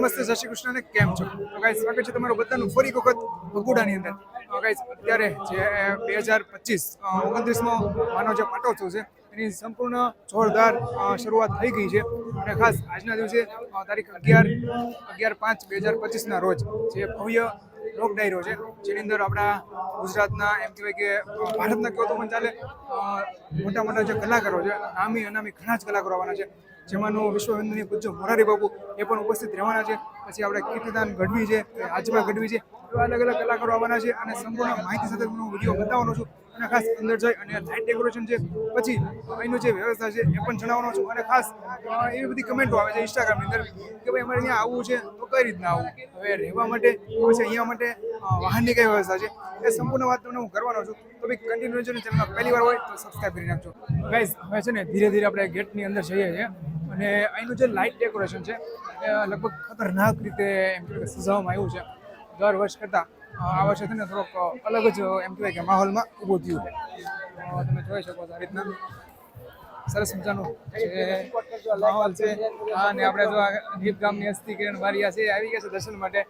નમસ્તે, જય શ્રી કૃષ્ણ કેમ છો? તો ગાઈસ સ્વાગત છે તમારું બધાનું ફરી વખત બગુડાની અંદર. ગાઈસ અત્યારે જે બે હજાર પચીસ ઓગણત્રીસમો માનો જે પાટોત્સવ છે, એની સંપૂર્ણ જોરદાર શરૂઆત થઈ ગઈ છે. અને ખાસ આજના દિવસે તારીખ અગિયાર અગિયાર પાંચ બે હજાર પચીસના રોજ જે ભવ્ય લોક ડાયરો છે, જેની અંદર આપણા ગુજરાતના એમ કહેવાય કે ભારતના તો પણ ચાલે મોટા મોટા જે કલાકારો છે નામી અનામી ઘણા જ કલાકારો આવવાના છે. જેમાંનું વિશ્વ વંદનીય પૂજ્ય મોરારી બાપુ એ પણ ઉપસ્થિત રહેવાના છે. પછી આપણે કીર્તિદાન ગઢવી છે આજબા ગઢવી છે, એવા અલગ અલગ કલાકારો આવવાના છે અને સંપૂર્ણ માહિતી સાથે હું વીડિયો બતાવવાનો છું. અને ખાસ અંદર જઈ અને લાઇટ ડેકોરેશન છે પછી અહીંનું જે વ્યવસ્થા છે એ પણ જણાવવાનો છું. અને ખાસ એવી બધી કમેન્ટો આવે છે ઇન્સ્ટાગ્રામની અંદર કે ભાઈ અમારે અહીંયા આવવું છે તો કઈ રીતના આવવું? હવે રહેવા માટે, પછી અહીંયા માટે વાહનની કઈ વ્યવસ્થા છે? એ સંપૂર્ણ વાત તમને હું કરવાનો છું. તો ભાઈ કન્ટિન્યુ છે ચેનલમાં પહેલી વાર હોય તો સબસ્ક્રાઈબ કરી નાખજો. ગાઈઝ હવે છે ને ધીરે ધીરે આપણે ગેટની અંદર જઈએ છીએ અને અહીંનું જે લાઇટ ડેકોરેશન છે એ લગભગ ખતરનાક રીતે એમ સજાવવામાં આવ્યું છે. દર વર્ષ કરતાં અ, આ વર્ષે છે ને થોડોક અલગ જ એમ કહેવાય કે માહોલમાં ઊભું થયું. તમે જોઈ શકો આ રીતના. સરસ મજાનું માહોલ છે. અને આપણે જો ગીત ગામની હસ્તી કિરણ વારિયા છે આવી ગયા છે દર્શન માટે.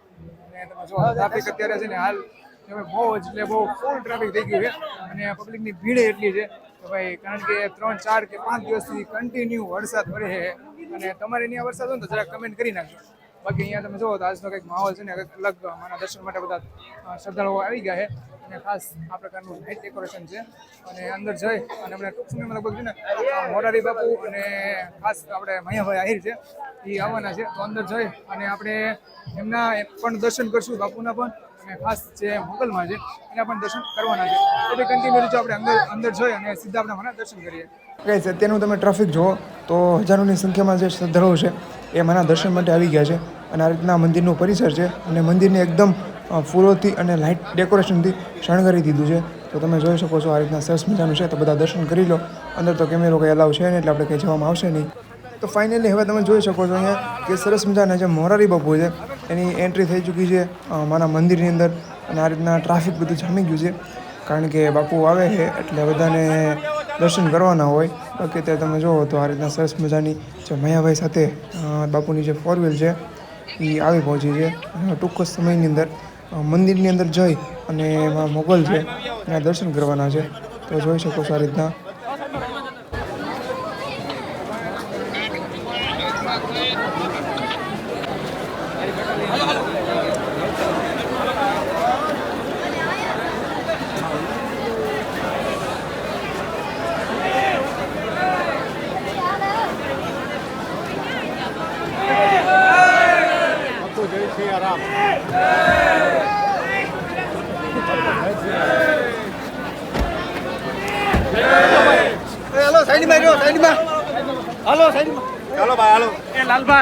અને તમે જો ટ્રાફિક અત્યારે છે ને હાલ તમે બહુ જ એટલે બહુ ફૂલ ટ્રાફિક થઈ ગયું છે. અને પબ્લિકની ભીડ એટલી છે કે ભાઈ કારણ કે ત્રણ ચાર કે પાંચ દિવસથી કન્ટિન્યુ વરસાદ પડે છે. અને તમારે ત્યાં વરસાદ હોય ને તો જરાક કમેન્ટ કરી નાખજો. બાકી અહીંયા તમે જુઓ તો આજનો કંઈક માહોલ છે ને, અલગ માના દર્શન માટે બધા શ્રદ્ધાળુઓ આવી ગયા છે. અને ખાસ આ પ્રકારનું લાઇટ ડેકોરેશન છે. અને અંદર જઈ અને આપણે ટૂંક સમયમાં લગભગ છે ને મોરારી બાપુ અને ખાસ આપણે મૈયાભાઈ આહિર છે એ આવવાના છે. તો અંદર જઈ અને આપણે એમના પણ દર્શન કરશું, બાપુના પણ. અને ખાસ જે મોગલમાં છે, એના પણ દર્શન કરવાના છે. એટલે કન્ટિન્યુ આપણે અંદર અંદર જોઈ અને સીધા આપણે મને દર્શન કરીએ. કઈ છે? તેનું તમે ટ્રાફિક જુઓ તો હજારોની સંખ્યામાં જે શ્રદ્ધાળુઓ છે એ મારા દર્શન માટે આવી ગયા છે. અને આ રીતના મંદિરનું પરિસર છે અને મંદિરને એકદમ ફૂલોથી અને લાઇટ ડેકોરેશનથી શણગારી દીધું છે. તો તમે જોઈ શકો છો આ રીતના સરસ મજાનું છે. તો બધા દર્શન કરી લો. અંદર તો કેમેરો કંઈ અલાવ છે નહીં એટલે આપણે કંઈ જવામાં આવશે નહીં. તો ફાઇનલી હવે તમે જોઈ શકો છો અહીંયા કે સરસ મજાના જે મોરારી બાપુ છે, એની એન્ટ્રી થઈ ચૂકી છે મારા મંદિરની અંદર. અને આ રીતના ટ્રાફિક બધું જામી ગયું છે. કારણ કે બાપુ આવે છે એટલે બધાને દર્શન કરવાના હોય બાકી ત્યાં તમે જુઓ તો આ રીતના સરસ મજાની જે મયાભાઈ સાથે બાપુની જે ફોર વ્હીલ છે, એ આવી પહોંચી છે. ટૂંક સમયની અંદર મંદિરની અંદર જઈ અને એમાં મોગલ છે એના દર્શન કરવાના છે. તો જોઈ શકો છો આ રીતના haram. हेलो साइडमा हेलो साइडमा हेलो साइडमा हेलो भाइ हेलो ए लालबा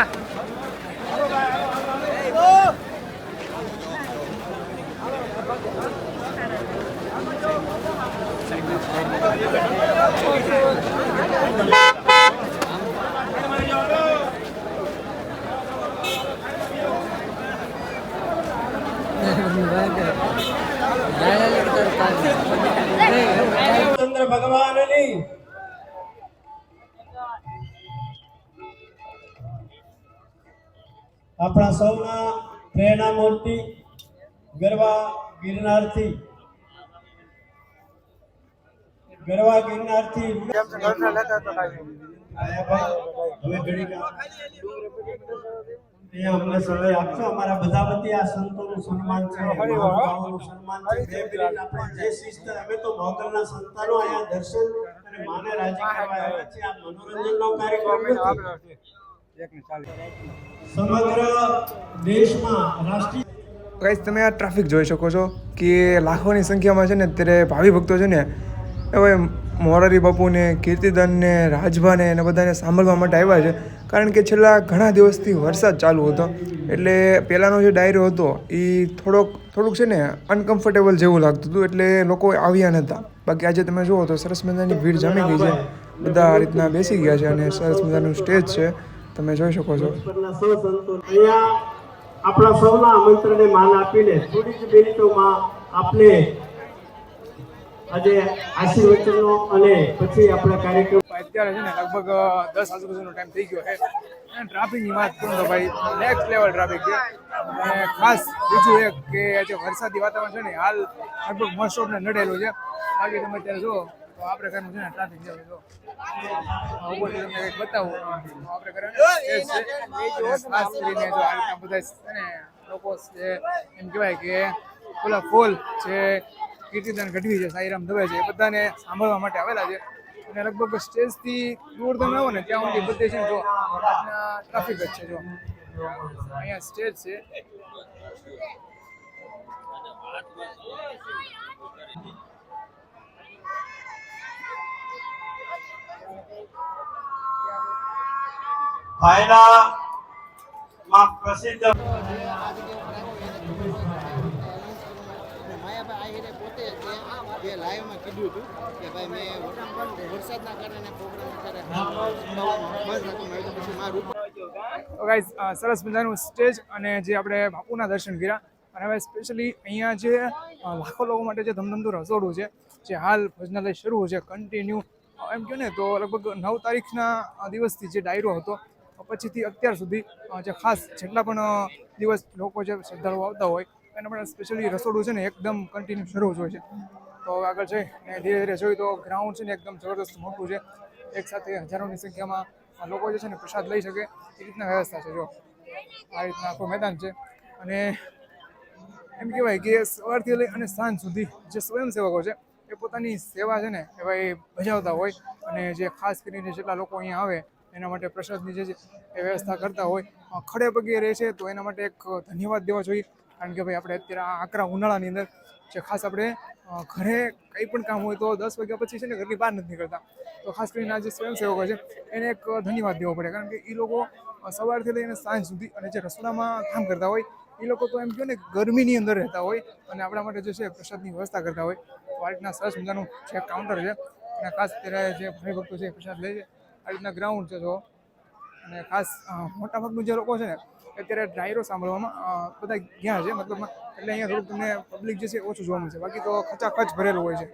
ચંદ્ર ભગવાનની આપણા સૌના પ્રેરણા મૂર્તિ ગરવા ગિરનારથી. ગરવા ગિરનારથી. હવે અહીંયા અમને સહાય આપશો? અમારા બધા વતી આ સંતોનું સન્માન છે મહાનુભાવોનું સન્માન છે. જે મિનિટ આપણે જે શિસ્ત અમે તો મોગલના સંતાનો અહીંયા દર્શન અને માને રાજી કરવા આવ્યા છે આ મનોરંજનનો કાર્યક્રમ નથી. સમગ્ર દેશમાં રાષ્ટ્રીય ગાઈસ તમે આ ટ્રાફિક જોઈ શકો છો કે લાખોની સંખ્યામાં છે ને અત્યારે ભાવિ ભક્તો છે ને એ હવે મોરારી બાપુને કીર્તિદાનને રાજભાને અને બધાને સાંભળવા માટે આવ્યા છે. કારણ કે છેલ્લા ઘણા દિવસથી વરસાદ ચાલુ હતો. એટલે પહેલાંનો જે ડાયરો હતો એ થોડોક, થોડુંક છે ને અનકમ્ફર્ટેબલ જેવું લાગતું હતું. એટલે લોકો આવ્યા નહોતા બાકી આજે તમે જુઓ તો સરસ મજાની ભીડ જામી ગઈ છે. બધા આ રીતના બેસી ગયા છે અને સરસ મજાનું સ્ટેજ છે. તમે જોઈ શકો છો. આપણા સૌના આમંત્રણને માન આપીને થોડી જ મિનિટોમાં આપને આજે આશીર્વચનો અને પછી આપણે કાર્યક્રમ અત્યારે છે ને લગભગ દસ આજુબાજુનો ટાઈમ થઈ ગયો છે. અને ટ્રાફિકની વાત કરું તો ભાઈ નેક્સ્ટ લેવલ ટ્રાફિક છે. અને ખાસ બીજું એક કે જે વરસાદી વાતાવરણ છે ને હાલ લગભગ મોસ્ટ ઓફને નડેલું છે. બાકી તમે અત્યારે જુઓ તો આ પ્રકારનું છે ને ટ્રાફિક છે જો ઉપરથી તમને કંઈક બતાવું. આપણે છે. ખાસ કરીને જો આ રીતના બધા છે ને લોકો છે એમ કહેવાય કે પેલા ફૂલ છે કીર્તિદાન ગઢવી છે, સાઈરામ દવે છે બધાને સાંભળવા માટે આવેલા છે. અને લગભગ સ્ટેજથી દૂર તમે આવો ને, ત્યાં સુધી બધે છે જો ટ્રાફિક જ છે, જો. અહીંયા સ્ટેજ છે. ભાઈના માં પ્રસિદ્ધ માયાભાઈ આહિરે પોતે જે લાઈવમાં કીધું હતું કે ભાઈ મેં વરસાદના કારણે પ્રોગ્રામ તો પછી મારું સરસ મજાનું સ્ટેજ અને જે આપણે બાપુના દર્શન કર્યા. અને હવે સ્પેશિયલી અહીંયા જે લાખો લોકો માટે જે ધમધમતું રસોડું છે, જે હાલ ભોજનાલય શરૂ છે કન્ટિન્યુ એમ કહ્યું ને, તો લગભગ નવ તારીખના દિવસથી જે ડાયરો હતો પછીથી અત્યાર સુધી જે ખાસ જેટલા પણ દિવસ લોકો જે શ્રદ્ધાળુઓ આવતા હોય, એના માટે સ્પેશિયલી રસોડું છે ને, એકદમ કન્ટિન્યુ શરૂ જ હોય છે. તો આગળ છે અને ધીરે ધીરે જોઈ તો ગ્રાઉન્ડ છે ને એકદમ જબરદસ્ત મોટું છે. એક સાથે હજારોની સંખ્યામાં લોકો જે છે ને પ્રસાદ લઈ શકે એ રીતના વ્યવસ્થા છે, જો. આ રીતના આખું મેદાન છે. અને એમ કહેવાય કે સવારથી લઈ અને સાંજ સુધી જે સ્વયંસેવકો છે એ પોતાની સેવા છે ને એ ભાઈ ભજાવતા હોય અને જે ખાસ કરીને જેટલા લોકો અહીંયા આવે એના માટે પ્રસાદની જે છે એ વ્યવસ્થા કરતા હોય. ખડે પગે રહે છે તો એના માટે એક ધન્યવાદ દેવા જોઈએ. કારણ કે ભાઈ આપણે અત્યારે આ આકરા ઉનાળાની અંદર જે ખાસ આપણે ઘરે કંઈ પણ કામ હોય તો દસ વાગ્યા પછી છે ને ઘરની બહાર નથી નીકળતા. તો ખાસ કરીને આ જે સ્વયંસેવકો છે, એને એક ધન્યવાદ દેવો પડે. કારણ કે એ લોકો સવારથી લઈને સાંજ સુધી અને જે રસોડામાં કામ કરતા હોય એ લોકો તો એમ કહો ને ગરમીની અંદર રહેતા હોય અને આપણા માટે જે છે પ્રસાદની વ્યવસ્થા કરતા હોય. તો આ રીતના સરસ મજાનું જે કાઉન્ટર છે અને ખાસ અત્યારે જે ભાઈ ભક્તો છે પ્રસાદ લે છે. આ રીતના ગ્રાઉન્ડ છે જો અને ખાસ મોટાભાગનું જે લોકો છે ને અત્યારે ડાયરો સાંભળવામાં બધા ગયા છે મતલબ એટલે અહીંયા થોડુંક તમને પબ્લિક જે છે ઓછું જોવા મળશે બાકી તો ખચાખચ ભરેલું હોય છે.